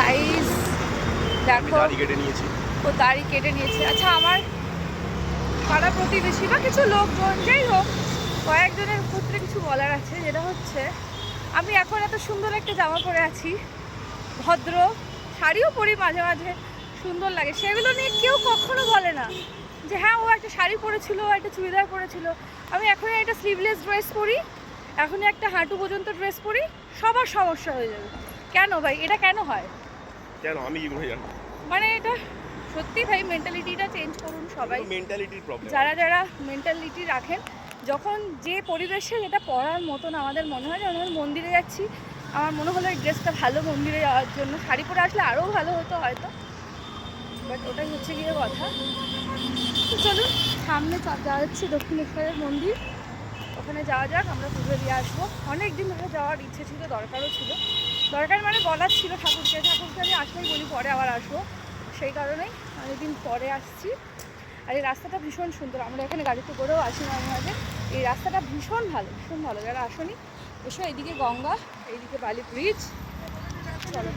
Size দেখো কেটে নিয়েছি। ও দাড়ি কেটে নিয়েছে। আচ্ছা আমার পাড়া প্রতিবেশী বা কিছু লোকজন যাই হোক কয়েকজনের ক্ষেত্রে কিছু বলার আছে যেটা হচ্ছে আমি এখন এত সুন্দর একটা জামা পরে আছি ভদ্র শাড়িও পরি মাঝে মাঝে সুন্দর লাগে। সেগুলো নিয়ে কেউ কখনো বলে না যে হ্যাঁ ও একটা শাড়ি পরেছিল ও একটা চুড়িদার পরেছিল। আমি এখন একটা স্লিভলেস ড্রেস পরি এখন একটা হাঁটু পর্যন্ত ড্রেস পরি সবার সমস্যা হয়ে যাবে। কেন ভাই? এটা কেন হয়? কেন? আমি কি করে জানি? মানে এটা সত্যি ভাই মেন্টালিটিটা চেঞ্জ করুন সবাই। মেন্টালিটির প্রবলেম যারা যারা মেন্টালিটি রাখেন যখন যে পরিবেশে যেটা পড়ার মতন আমাদের মনে হয় যেমন মন্দিরে যাচ্ছি আমার মনে হলো এই ড্রেসটা ভালো মন্দিরে যাওয়ার জন্য। শাড়ি পরে আসলে আরও ভালো হতো হয়তো বাট ওটাই হচ্ছে গিয়ে কথা। তো চলুন সামনে যাওয়া হচ্ছে দক্ষিণেশ্বরের মন্দির। ওখানে যাওয়া যাক, আমরা পুজো দিয়ে আসব। অনেক দিন ধরে যাওয়ার ইচ্ছে ছিল, দরকারও ছিল। দরকার মানে বলার ছিল ঠাকুরকে ঠাকুরকে আমি আসলেই বলি পরে আবার আসব। সেই কারণেই অনেকদিন পরে আসছি। আর এই রাস্তাটা ভীষণ সুন্দর। আমরা এখানে গাড়িতে করেও আসি মাঝে মাঝে। এই রাস্তাটা ভীষণ ভালো ভীষণ ভালো। যারা আসনি, এসো এইদিকে গঙ্গা এইদিকে বালি ব্রিজ চলো।